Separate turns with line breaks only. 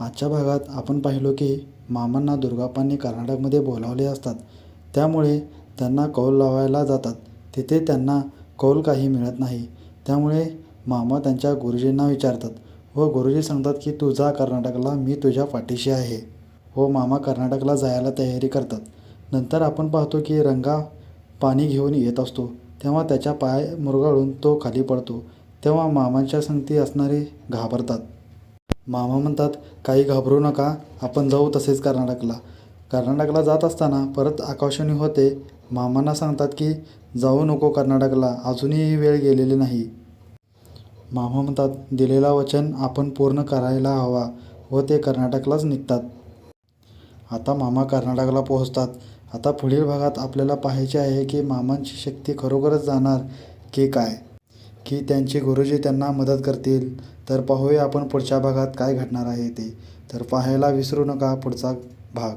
आजच्या भागात आपण पाहिलो की मामांना दुर्गाप्पांनी कर्नाटकमध्ये बोलावले असतात. त्यामुळे त्यांना कौल लावायला जातात. तिथे त्यांना कौल काही मिळत नाही. त्यामुळे मामा त्यांच्या गुरुजींना विचारतात. व गुरुजी सांगतात की तू जा कर्नाटकला मी तुझ्या पाठीशी आहे. व मामा कर्नाटकला जायला तयारी करतात. नंतर आपण पाहतो की रंगा पाणी घेऊन येत असतो. तेव्हा त्याच्या पाय मुरगाळून तो खाली पडतो. तेव्हा मामांच्या संगती असणारे घाबरतात. मामा म्हणतात काही घाबरू नका आपण जाऊ तसेच कर्नाटकला. कर्नाटकला जात असताना परत आकाशवाणी होते. मामांना सांगतात की जाऊ नको कर्नाटकला अजूनही वेळ गेलेली नाही. मामा म्हणतात दिलेला वचन आपण पूर्ण करायला हवा व ते कर्नाटकलाच निघतात. आता मामा कर्नाटकला पोहोचतात. आता पुढील भागात आपल्याला पाहायचे आहे की मामांची शक्ती खरोखरच जाणार की काय? की त्यांचे गुरुजी त्यांना मदत करतील. तर पाहूया आपण पुढच्या भागात काय घडणार आहे ते. तर पाहायला विसरू नका पुढचा भाग.